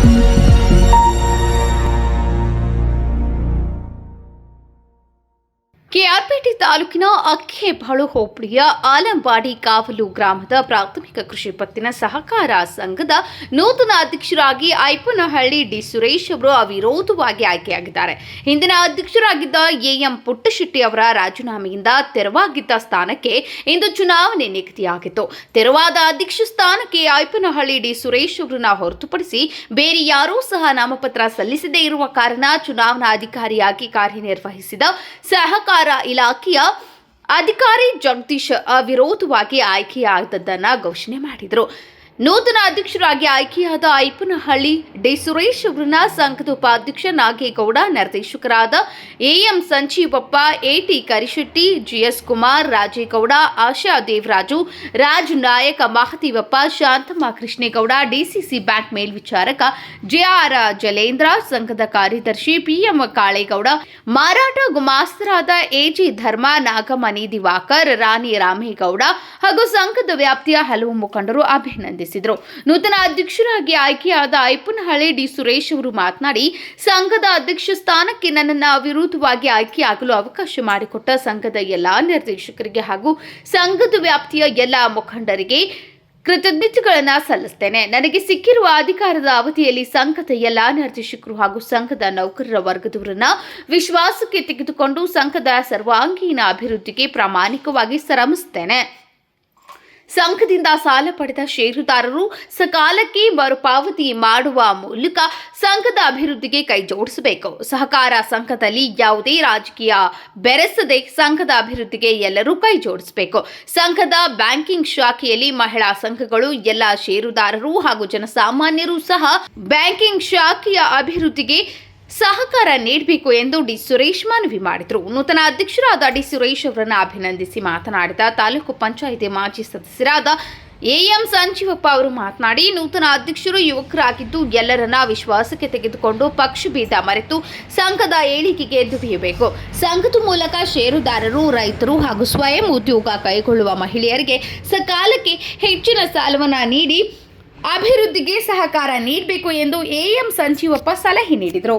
Thank you. ತಾಲೂಕಿನ ಅಕ್ಕೆಬಾಳು ಹೋಬಳಿಯ ಆಲಂಬಾಡಿ ಕಾವಲು ಗ್ರಾಮದ ಪ್ರಾಥಮಿಕ ಕೃಷಿ ಪತ್ತಿನ ಸಹಕಾರ ಸಂಘದ ನೂತನ ಅಧ್ಯಕ್ಷರಾಗಿ ಐಪನಹಳ್ಳಿ ಡಿ ಸುರೇಶ್ ಅವರು ಅವಿರೋಧವಾಗಿ ಆಯ್ಕೆಯಾಗಿದ್ದಾರೆ. ಹಿಂದಿನ ಅಧ್ಯಕ್ಷರಾಗಿದ್ದ ಎಎಂ ಪುಟ್ಟಶೆಟ್ಟಿ ಅವರ ರಾಜೀನಾಮೆಯಿಂದ ತೆರವಾಗಿದ್ದ ಸ್ಥಾನಕ್ಕೆ ಇಂದು ಚುನಾವಣೆ ನಿಗದಿಯಾಗಿತ್ತು. ತೆರವಾದ ಅಧ್ಯಕ್ಷ ಸ್ಥಾನಕ್ಕೆ ಐಪನಹಳ್ಳಿ ಡಿ ಸುರೇಶ್ ಅವರನ್ನ ಹೊರತುಪಡಿಸಿ ಬೇರೆ ಯಾರೂ ಸಹ ನಾಮಪತ್ರ ಸಲ್ಲಿಸದೇ ಇರುವ ಕಾರಣ ಚುನಾವಣಾಧಿಕಾರಿಯಾಗಿ ಕಾರ್ಯನಿರ್ವಹಿಸಿದ ಸಹಕಾರ ಇಲಾಖೆಯ ಅಧಿಕಾರಿ ಜಗದೀಶ್ ಅವಿರೋಧವಾಗಿ ಆಯ್ಕೆಯಾದದ್ದನ್ನ ಘೋಷಣೆ ಮಾಡಿದರು. ನೂತನ ಅಧ್ಯಕ್ಷರಾಗಿ ಆಯ್ಕೆಯಾದ ಐಪನಹಳ್ಳಿ ಡಿ ಸುರೇಶ್ ಅವರನ್ನ ಸಂಘದ ಉಪಾಧ್ಯಕ್ಷ ನಾಗೇಗೌಡ, ನಿರ್ದೇಶಕರಾದ AM Sanjeevappa, AT Karishetty, GS Kumar, Rajegowda, Asha Devaraju, Raj Nayaka, Mahadevappa, Shanthamma, Krishnegowda, DCC bank ಮೇಲ್ವಿಚಾರಕ JR Jalendra, ಸಂಘದ ಕಾರ್ಯದರ್ಶಿ ಪಿಎಂ ಕಾಳೇಗೌಡ, ಮಾರಾಟ ಗುಮಾಸ್ತರಾದ ಎಜಿ ಧರ್ಮ ನಾಗಮನಿ ದಿವಾಕರ್, ರಾಣಿ ರಾಮೇಗೌಡ ಹಾಗೂ ಸಂಘದ ವ್ಯಾಪ್ತಿಯ ಹಲವು ಮುಖಂಡರು ಅಭಿನಂದಿಸಿದರು. ನೂತನ ಅಧ್ಯಕ್ಷರಾಗಿ ಆಯ್ಕೆಯಾದ ಐಪನಹಳ್ಳಿ ಡಿ ಸುರೇಶ್ ಅವರು ಮಾತನಾಡಿ, ಸಂಘದ ಅಧ್ಯಕ್ಷ ಸ್ಥಾನಕ್ಕೆ ನನ್ನನ್ನು ವಿರೋಧವಾಗಿ ಆಯ್ಕೆಯಾಗಲು ಅವಕಾಶ ಮಾಡಿಕೊಟ್ಟ ಸಂಘದ ಎಲ್ಲಾ ನಿರ್ದೇಶಕರಿಗೆ ಹಾಗೂ ಸಂಘದ ವ್ಯಾಪ್ತಿಯ ಎಲ್ಲ ಮುಖಂಡರಿಗೆ ಕೃತಜ್ಞತೆಗಳನ್ನು ಸಲ್ಲಿಸ್ತೇನೆ. ನನಗೆ ಸಿಕ್ಕಿರುವ ಅಧಿಕಾರದ ಅವಧಿಯಲ್ಲಿ ಸಂಘದ ಎಲ್ಲ ನಿರ್ದೇಶಕರು ಹಾಗೂ ಸಂಘದ ನೌಕರರ ವರ್ಗದವರನ್ನ ವಿಶ್ವಾಸಕ್ಕೆ ತೆಗೆದುಕೊಂಡು ಸಂಘದ ಸರ್ವಾಂಗೀಣ ಅಭಿವೃದ್ಧಿಗೆ ಪ್ರಾಮಾಣಿಕವಾಗಿ ಶ್ರಮಿಸುತ್ತೇನೆ ಸಂಘದಿಂದ ಸಾಲ ಪಡೆದ ಷೇರುದಾರರು ಸಕಾಲಕ್ಕೆ ಮರುಪಾವತಿ ಮಾಡುವ ಮೂಲಕ ಸಂಘದ ಅಭಿವೃದ್ಧಿಗೆ ಕೈ ಜೋಡಿಸಬೇಕು. ಸಹಕಾರ ಸಂಘದಲ್ಲಿ ಯಾವುದೇ ರಾಜಕೀಯ ಬೆರೆಸದೆ ಸಂಘದ ಅಭಿವೃದ್ಧಿಗೆ ಎಲ್ಲರೂ ಕೈ ಜೋಡಿಸಬೇಕು. ಸಂಘದ ಬ್ಯಾಂಕಿಂಗ್ ಶಾಖೆಯಲ್ಲಿ ಮಹಿಳಾ ಸಂಘಗಳು, ಎಲ್ಲ ಷೇರುದಾರರು ಹಾಗೂ ಜನಸಾಮಾನ್ಯರು ಸಹ ಬ್ಯಾಂಕಿಂಗ್ ಶಾಖೆಯ ಅಭಿವೃದ್ಧಿಗೆ ಸಹಕಾರ ನೀಡಬೇಕು ಎಂದು ಡಿ ಸುರೇಶ್ ಮನವಿ ಮಾಡಿದರು. ನೂತನ ಅಧ್ಯಕ್ಷರಾದ ಡಿ ಸುರೇಶ್ ಅವರನ್ನು ಅಭಿನಂದಿಸಿ ಮಾತನಾಡಿದ ತಾಲೂಕು ಪಂಚಾಯಿತಿ ಮಾಜಿ ಸದಸ್ಯರಾದ ಎಎಂ ಸಂಜೀವಪ್ಪ ಅವರು ಮಾತನಾಡಿ, ನೂತನ ಅಧ್ಯಕ್ಷರು ಯುವಕರಾಗಿದ್ದು ಎಲ್ಲರನ್ನ ವಿಶ್ವಾಸಕ್ಕೆ ತೆಗೆದುಕೊಂಡು ಪಕ್ಷಭೇದ ಮರೆತು ಸಂಘದ ಏಳಿಗೆಗೆ ದುಡಿಯಬೇಕು. ಸಂಘದ ಮೂಲಕ ಷೇರುದಾರರು, ರೈತರು ಹಾಗೂ ಸ್ವಯಂ ಉದ್ಯೋಗ ಕೈಗೊಳ್ಳುವ ಮಹಿಳೆಯರಿಗೆ ಸಕಾಲಕ್ಕೆ ಹೆಚ್ಚಿನ ಸಾಲವನ್ನು ನೀಡಿ ಅಭಿವೃದ್ಧಿಗೆ ಸಹಕಾರ ನೀಡಬೇಕು ಎಂದು ಎಎಂ ಸಂಜೀವಪ್ಪ ಸಲಹೆ ನೀಡಿದರು.